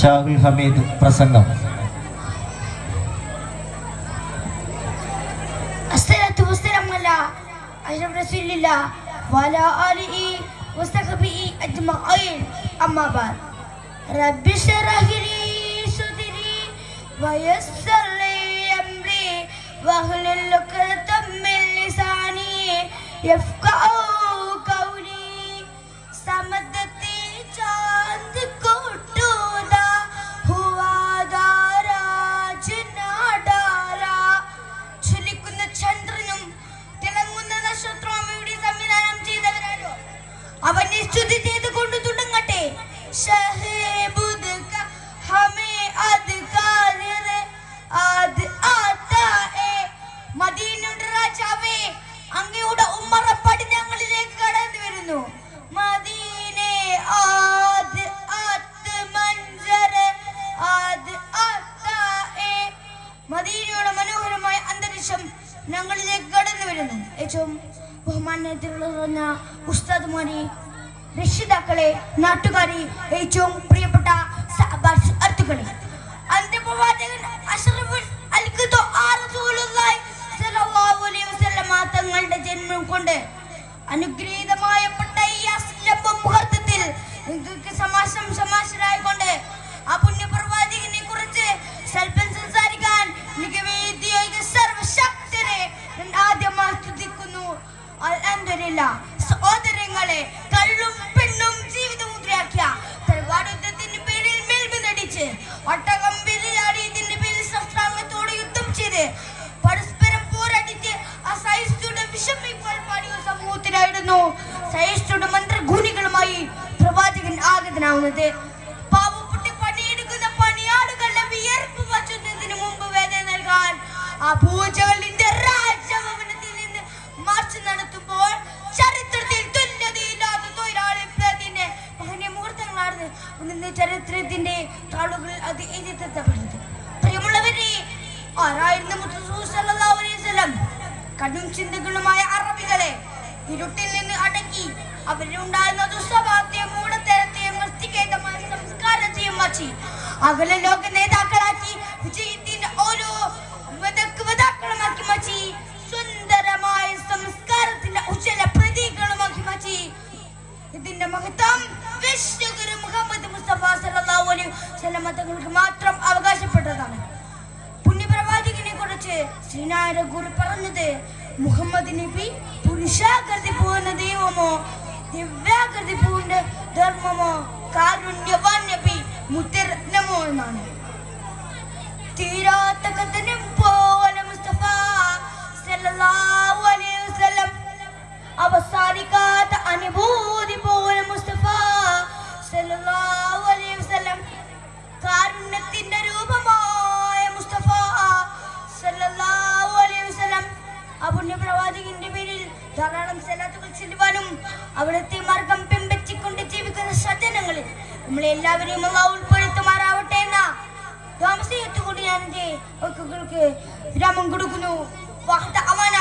ഷാഹുൽ ഹമീദ് പ്രസംഗം الصلاة والسلام على أشرف رسول الله وعلى آله وصحبه أجمعين أما بعد رب اشرح لي صدري ويسر لي أمري واحلل عقدة من لساني يفقهوا മദീനയുടെ മനോഹരമായ അന്തരീക്ഷം ഞങ്ങളിലേക്ക് കടന്നു വരുന്നു. ഏറ്റവും ബഹുമാനത്തിലുള്ള ഉസ്താദ്മാരെ രക്ഷിതാക്കളെ നാട്ടുകാരെ ഏറ്റവും പ്രിയപ്പെട്ട അടുത്തുകളെ അന്ത്യപ്രവാചകൻ തങ്ങളുടെ ജന്മം കൊണ്ട് അനുഗ്രഹീതമായ മുഹൂർത്തത്തിൽ നിങ്ങൾക്ക് സമാസം അൽഹംദുലില്ലാ സഹോദരങ്ങളെ കള്ളും പെണ്ണും ജീവിതമുദ്രയാക്കിയ തറവാട് യുദ്ധത്തിന്റെ പേരിൽ മേൽമി നടിച്ച് ഒട്ടകം ബലിയാടി ഇതിന്റെ പേരിൽ ശസ്ത്രാംഗത്തോട് യുദ്ധം ചെയ്ത് പരസ്പരം പോരാടിച്ച് ആ സഹിഷ്ണുടെ വിഷമിപ്പോൾ പാടിയ സമൂഹത്തിലായിരുന്നു. സഹിഷ്ണുടെ മന്ത്രഗുണികളുമായി പ്രവാചകൻ ആഗതനാവുന്നത്. പാവപ്പെട്ട് പണിയെടുക്കുന്ന പണിയാളുകളുടെ വിയർപ്പ് വച്ചുന്നതിന് മുമ്പ് വേദന നൽകാൻ ആ പൂജകളിന്റെ ഇന്ന് ചരിത്രത്തിന്റെ താളുകളിൽ അത് എഴുതിത്തപ്പെടുന്നത് പ്രിയമുള്ളവരെ ആരായിരുന്നു മുത്തസൂ സല്ലല്ലാഹു അലൈഹി വസല്ലം? കടും ചിന്തകളുമായ അറബികളെ ഇരുട്ടിൽ നിന്ന് അടക്കി അവരിലുണ്ടായിരുന്ന ദുസ്വഭാവത്തെയും മൂടത്തരത്തെയും വൃത്തികേതമായ സംസ്കാരത്തെയും മാറ്റി അകല ലോക നേതാക്കളാക്കി വിജയത്തിന്റെ ഓരോ വതക്ക് മാറ്റി സുന്ദരമായ സംസ്കാരത്തിന്റെ ഉജ്ജ്വല പ്രതീകങ്ങളുമാക്കി മാറ്റി ഇതിന്റെ മഹത്വം സല്ലല്ലാഹു അലൈഹി മതങ്ങൾക്ക് മാത്രം അവകാശപ്പെട്ടതാണ്. പുണ്യപ്രവാചകനെ കുറിച്ച് ശ്രീനാരായ ഗുരു പറഞ്ഞത് മുഹമ്മദ് നബി പുരുഷാകൃതി പോകുന്ന ദൈവമോ ദിവ്യാകൃതി പൂണ്ട ധർമ്മമോ കാരുണ്യവാൻ നബി മുത്തരത്നമോ എന്നാണ്. തീരാത്ത കഥനം പോലെ മുസ്തഫ സല്ലല്ലാഹു അലൈഹി വസല്ലം അവസാനിക്കാത്ത അനുഭൂതി ധാരാളം സലാത്തുകൾ ചെല്ലുവാനും അവിടുത്തെ മാർഗം പിൻപറ്റിക്കൊണ്ട് ജീവിക്കുന്ന സജ്ജനങ്ങളിൽ നമ്മളെ എല്ലാവരെയും അള്ളാഹു ഉൾപ്പെടുത്തുമാറാവട്ടെ എന്ന താമസിയത്തുകൂടി ഞാൻ എന്റെ വാക്കുകൾക്ക് വിരാമം കൊടുക്കുന്നു. അമാന.